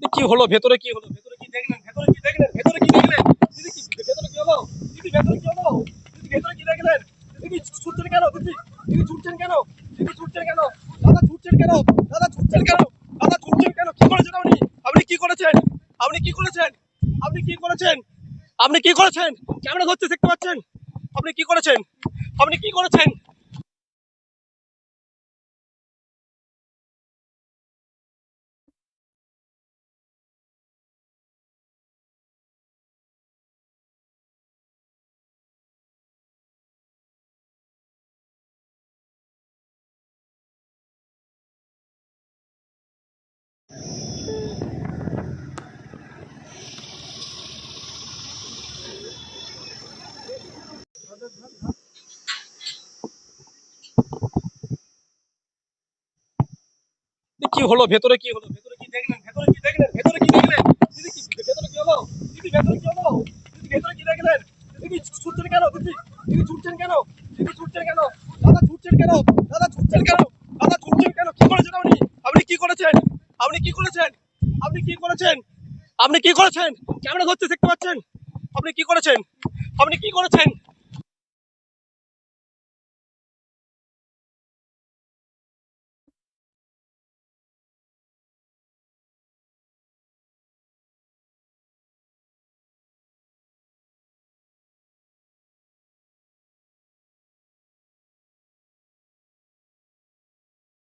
কি হলো, ভেতরে কি হলো? ভেতরে কি দেখলেন? ভেতরে কি দেখলেন? ভেতরে কি দেখলেন? দিদি কি ভেতরে কি হলো? দিদি, ভেতরে কি হলো? দিদি, ভেতরে কি দেখলেন? দিদি, ছুটছেন কেন? দিদি দিদি, ছুটছেন কেন? দিদি, ছুটছেন কেন? দাদা, ছুটছেন কেন? দাদা, ছুটছেন কেন? দাদা, ছুটছেন কেন? কি করেছেন আপনি? আপনি কি করেছেন? আপনি কি করেছেন? আপনি কি করেছেন? আপনি কি করেছেন? ক্যামেরা ধরতে দেখতে পাচ্ছেন? আপনি কি করেছেন? আপনি কি করেছেন? কি হলো, ভেতরে কি হলো? ভেতরে কি দেখলেন? ভেতরে কি দেখলেন? ভেতরে কি দেখলেন? দিদি কি ভেতরে কি হলো? দিদি, ভেতরে কি হলো? দিদি, ভেতরে কি দেখলেন? দিদি, ছুটছেন কেন? দিদি দিদি, ছুটছেন কেন? দিদি, ছুটছেন কেন? দাদা, ছুটছেন কেন? দাদা, ছুটছেন কেন? দাদা, ছুটছেন কেন? কি করেছেন আপনি? আপনি কি করেছেন? আপনি কি করেছেন? আপনি কি করেছেন? আপনি কি করেছেন? ক্যামেরা ধরতে দেখতে পাচ্ছেন? আপনি কি করেছেন? আপনি কি করেছেন?